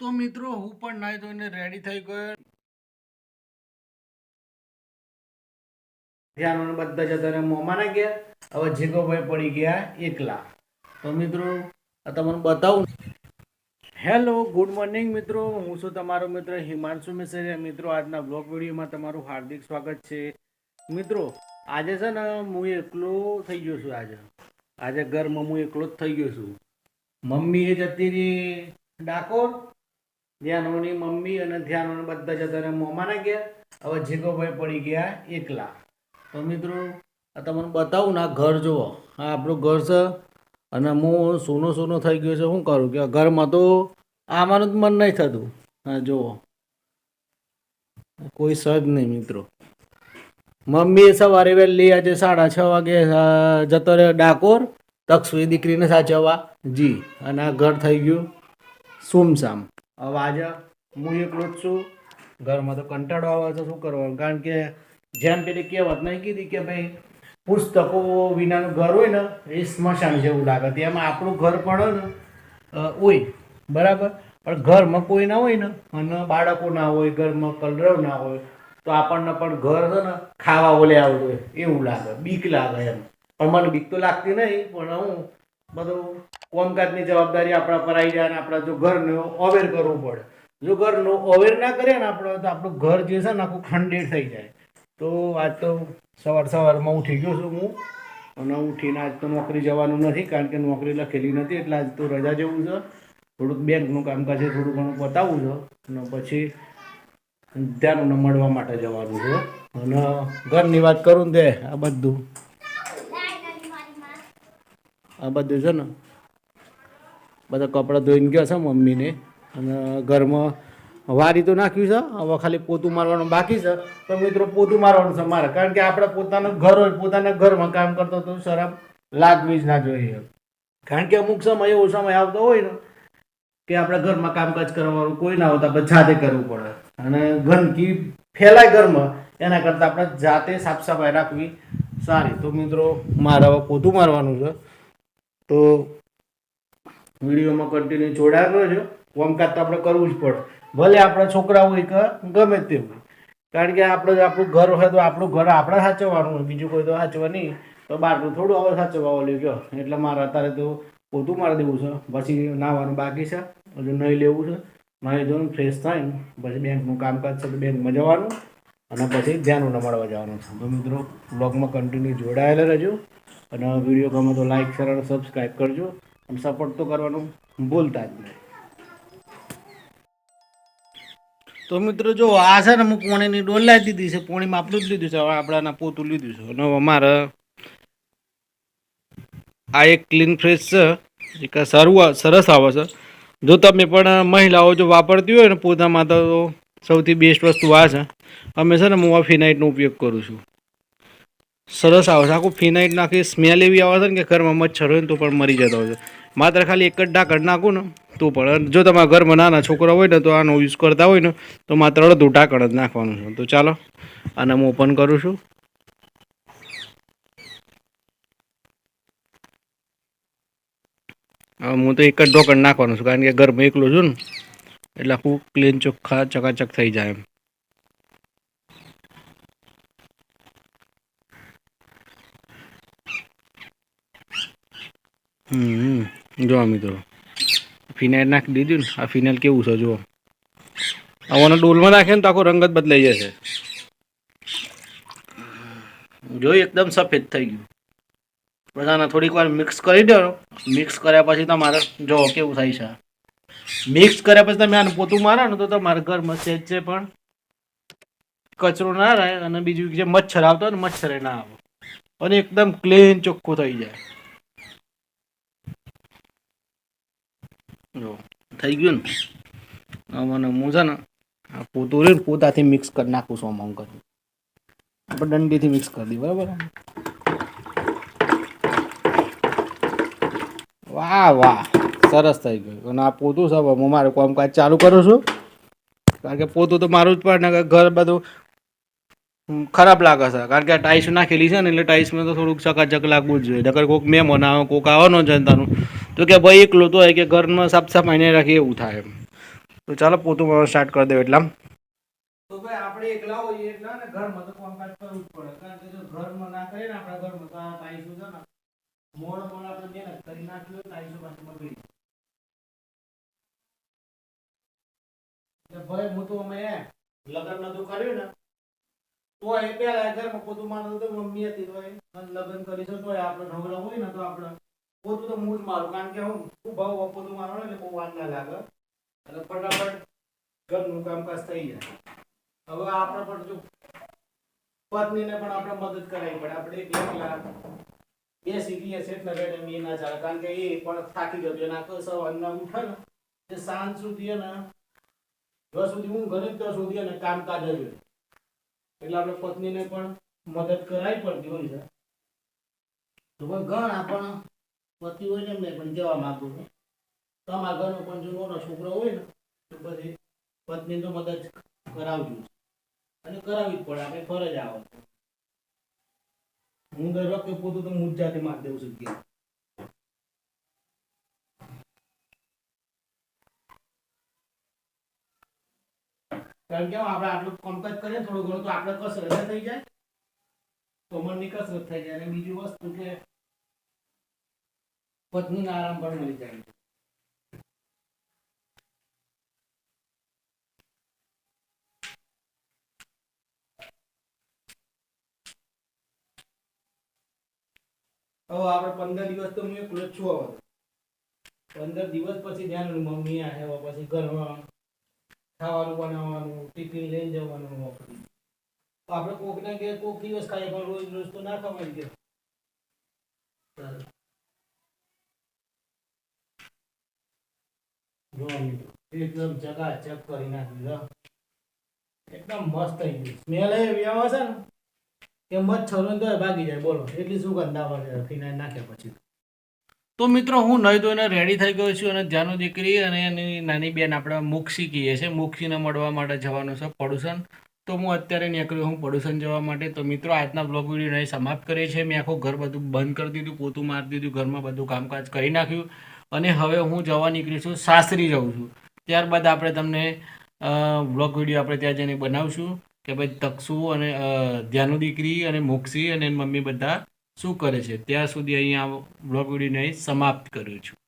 તો મિત્રો, હું પણ નાહી ધોઈને રેડી થઈ ગયો. ધ્યાન બધા જતા રહ્યા મોમાના ગયા. હવે જીગોભાઈ પડી ગયા એકલા. તો મિત્રો તમને બતાવું. હેલો ગુડ મોર્નિંગ મિત્રો. હું છું તમારો મિત્ર હિમાંશુ મિશ્રા મિત્રો, આજના બ્લોગ વિડીયોમાં તમારું હાર્દિક સ્વાગત છે. મિત્રો, આજે છે ને હું એકલો થઈ ગયો છું આજે. આજે ઘરમાં હું એકલો જ થઈ ગયો છું. મમ્મી એ જતી રહી ડાકોર ધ્યાનોની મમ્મી અને ધ્યાનોને બધા જતા રહ્યા ના ગયા. હવે જીગોભાઈ પડી ગયા એકલા. તો મિત્રો, આ તમને બતાવું ને આ ઘર જુઓ. આ આપણું ઘર છે અને હું સોનો સોનો થઈ ગયો છે. શું કરું કે ઘરમાં તો આમાંનું જ મન નહીં થતું. હા જુઓ. કોઈ સજ નહીં મિત્રો. મમ્મી સવારે વહેલી આજે સાડા છ વાગે જતો રહ્યો ડાકોર. તક્ષવી દીકરીને સાચવવા. જી. અને આ ઘર થઈ ગયું સુમસામ. હવે આજે હું એકલો જ છું. ઘરમાં તો કંટાળો આવે છે, શું કરવાનું? કારણ કે જેમ પેલી કહેવત નહીં કીધી કે ભાઈ, પુસ્તકો વિનાનું ઘર હોય ને, એ સ્મશાન જેવું લાગે. તેમાં આપણું ઘર પણ હોય બરાબર? પણ ઘરમાં કોઈ ના હોય ને, અને બાળકો ના હોય, ઘરમાં કલરવ ના હોય, તો આપણને પણ ઘર છે ને, ખાવા ઓલે આવડું હોય, એવું લાગે, બીક લાગે એમ. પણ મને બીક તો લાગતી નહીં, પણ હું બધું કોમકાજની જવાબદારી આપણા પર આવી જાય અને આપણા જો ઘરનો અવેર કરવું પડે. જો ઘરનો અવેર ના કરીએ ને આપણે, તો આપણું ઘર જે છે ને આખું ખંડેર થઈ જાય. તો આજ તો સવાર સવારમાં ઉઠી ગયો છું હું. અને ઉઠીને આજ તો નોકરી જવાનું નથી, કારણ કે નોકરી લખેલી નથી, એટલે આજ તો રજા જેવું છે. થોડુંક બેંકનું કામકાજ છે, થોડું ઘણું બતાવું છે. અને પછી ત્યાંનું મળવા માટે જવાનું છે. અને ઘરની વાત કરું ને આ બધું. આ બધું છે ને, બધા કપડાં ધોઈને ગયા છે મમ્મીને. અને ઘરમાં વારી તો નાખ્યું છે, હવે ખાલી પોતું મારવાનું બાકી છે. તો મિત્રો પોતું મારવાનું છે મારે, કારણ કે આપણે પોતાનું ઘર હોય પોતાના ઘરમાં કામ કરતો તો શરમ લાગવી જ ના જોઈએ. કારણ કે અમુક સમય, એવો સમય આવતો હોય ને, કે આપણે ઘરમાં કામકાજ કરવાનું કોઈ ના હોતા જાતે કરવું પડે. અને ગંદકી ફેલાય ઘરમાં, એના કરતાં આપણે જાતે સાફ સફાઈ રાખવી સારી. તો મિત્રો, મારા પોતું મારવાનું છે. તો વિડીયોમાં કન્ટિન્યુ જોડાયેલો રહેજો કોમકાજ તો આપણે કરવું જ પડે. ભલે આપણા છોકરા હોય કે ગમે તે હોય. કારણ કે આપણે આપણું ઘર હોય તો આપણું ઘર આપણે સાચવવાનું હોય. બીજું કોઈ તો સાચવા નહીં. તો બહારનું થોડું હવે સાચવવા ઓલું ગયો એટલે મારે અત્યારે તો પોતું મારી દેવું છે. પછી નાવાનું બાકી છે. હજુ નહીં લેવું છે. નહીં જોઈને ફ્રેશ થાય પછી બેંકનું કામકાજ છે તો બેંકમાં જવાનું અને પછી ધ્યાન મળવા જવાનું છે. તો મિત્રો બ્લોગમાં કન્ટિન્યુ જોડાયેલા રહેજો. અને વીડિયો ગમે તો લાઈક શેર અને સબસ્ક્રાઈબ કરજો. અને સપોર્ટ તો કરવાનું ભૂલતા જ નહીં. તો મિત્રો જો આ છે ને હું પોણીની ડોલ લાવી દીધી છે પોણીમાં આપણું જ લીધું છે, હવે આપણાના પોતું લીધું છે. અને અમારે આ એક ક્લીન ફ્રેશ છે, જે સારું સરસ આવે છે. જો તમે પણ મહિલાઓ જો વાપરતી હોય ને પોતામાં તો સૌથી બેસ્ટ વસ્તુ આ છે. અમે છે ને હું આ ફિનાઇટનો ઉપયોગ કરું છું. સરસ આવે છે. આખું ફિનાઇટ નાખી સ્મેલ એવી આવે છે ને કે ઘરમાં મચ્છર હોય ને તો પણ મરી જતા હોય છે. માત્ર ખાલી એક જ ઢાંકણ નાખું ને, તો પણ. જો તમારા ઘરમાં નાના છોકરા હોય ને તો આનો યુઝ કરતા હોય ને, તો માત્ર અડધું ઢાંકણ જ નાખવાનું છે. તો ચાલો, આને હું ઓપન કરું છું. હું તો એક જ ઢોકણ નાખવાનું છું, કારણ કે ઘરમાં એકલું છું ને, એટલે આખું ક્લીન ચોખ્ખા ચકાચક થઈ જાય એમ. હમ જો મિત્રો. ફિનાઇલ નાખી દીધું ને, આ ફિનાઇલ કેવું છે જુઓ. આવાનો ડોલમાં નાખે ને તો આખો રંગ જ બદલાઈ જશે. જો એકદમ સફેદ થઈ ગયું. આને થોડીક વાર મિક્સ કરી દો. મિક્સ કર્યા પછી તમારે જો કેવું થાય છે. મિક્સ કર્યા પછી તમે આને પોતું મારો ને તો તમારા ઘરમાં સેજ છે પણ કચરો ના રહે અને બીજું જે મચ્છર આવતો ને, મચ્છરે ના આવે. અને એકદમ ક્લીન ચોખ્ખું થઈ જાય. જો, થઈ ગયું ને? મને હું છે ને આ પોતું ને, પોતાથી મિક્સ કરી નાખું છું આમ કરી. આપણે દંડીથી મિક્સ કરી દઈએ, બરાબર? વાહ વાહ, સરસ થઈ ગયું. અને આ પોતું હવે હું મારું કામકાજ ચાલુ કરું છું. કારણ કે પોતું તો મારું જ પડે ને ઘર બધું ખરાબ લાગે છે. કારણ કે આ ટાઈસ નાખેલી છે ને, એટલે ટાઈસમાં તો થોડુંક ચકાચક લાગવું જ જોઈએ. નકર કોઈક મહેમાન આવે, કોઈક આવવાનો જનતાનું તો કે ભાઈ એકલો તો હોય કે ઘરમાં સાફ સફાઈ નહીં રાખી એવું થાય એમ. તો ચાલો પોતું મારવાનું સ્ટાર્ટ કરી દો એટલા ભાઈ આપણે એકલા હોઈએ એટલા ઘરમાં તો કામકાજ કરી નાખ્યું ટાઈસું પાછું ભાઈ હું અમે લગ્ન નતું કર્યું ને તો એ પેલા ઘરમાં પોતું મારતો તો મમ્મી હતી તો લગ્ન કરીશું તો આપણે ઢોકળા હોય ને તો આપણે પોતું તો મૂળ મારું, કારણ કે હું ખૂબ ભાવ પોતું મારવાનું એટલે બહુ વાર ના લાગે. એટલે ફટાફટ ઘરનું કામકાજ થઈ જાય. હવે આપણે પણ જો પત્નીને પણ આપણે મદદ કરાવી પડે. આપણે એકલા બે શીખીએ છે એટલે રેડે એ ના ચાલે. કારણ કે એ પણ થાકી ગયો. એના આખો સવારના ઉઠે ને, તે સાંજ સુધી ને જ્યાં સુધી હું ઘરે ત્યાં સુધી અને કામકાજ જ એટલે આપણે પત્નીને પણ મદદ કરાવી પડતી હોય છે. તો ઘણા પણ પતિ હોય ને એમને પણ કહેવા માગું છું તમારા ઘરનો પણ જો નાનો છોકરો હોય ને, તો બધી પત્ની તો મદદ કરાવજો અને કરાવવી પડે, આપણે ફરજ આવે. હું દર વખતે પોતું તો હું જાતે માર દેવું છું ઘેર. કારણ કે આપણે આટલું કામકાજ કરીએ થોડું ઘણું, તો આપણે કસરત થઈ જાય તો મનની કસરત થઈ જાય અને બીજી વસ્તુ કે પત્નીને આરામ પણ મળી જાય. હવે આપણે પંદર દિવસ તો મેં એકલો છું હવે. પંદર દિવસ પછી ધ્યાન મમ્મી આવ્યા પછી ઘરમાં ખાવાનું બનાવવાનું, ટિફિન લઈને જવાનું, નોકરી. આપણે કોક ને કે કોક દિવસ ખાઈએ પણ રોજ રોજ તો ના ખવાય કે એકદમ ચકાચક કરી નાખી એકદમ મસ્ત કે મચ્છરો તો ભાગી જાય. બોલો, એટલી સુગંધ આવે ફિનાઇલ નાખ્યા પછી. તો મિત્રો, હું નહીં ધોઈને રેડી થઈ ગયો છું અને જાનુ દીકરી અને એની નાની બેન આપણે મુક્ષી કહીએ છીએ મુક્ષીને મળવા માટે જવાનું છે પડુસન તો હું અત્યારે નીકળ્યો હું પડુસન જવા માટે. તો મિત્રો, આજના બ્લોગ વીડિયો સમાપ્ત કરીએ છીએ. મેં આખું ઘર બધું બંધ કરી દીધું, પોતું મારી દીધું, ઘરમાં બધું કામકાજ કરી નાખ્યું. અને હવે હું જવા નીકળી છું, સાસરી જાઉં છું. ત્યારબાદ આપણે તમને બ્લોગ વીડિયો આપણે ત્યાં જઈને બનાવશું કે ભાઈ તક્ષુ અને ધ્યાનુ દીકરી અને મોક્ષી અને મમ્મી બધા શું કરે છે. ત્યાં સુધી અહીંયા બ્લોગ વિડીયોને સમાપ્ત કરું છું.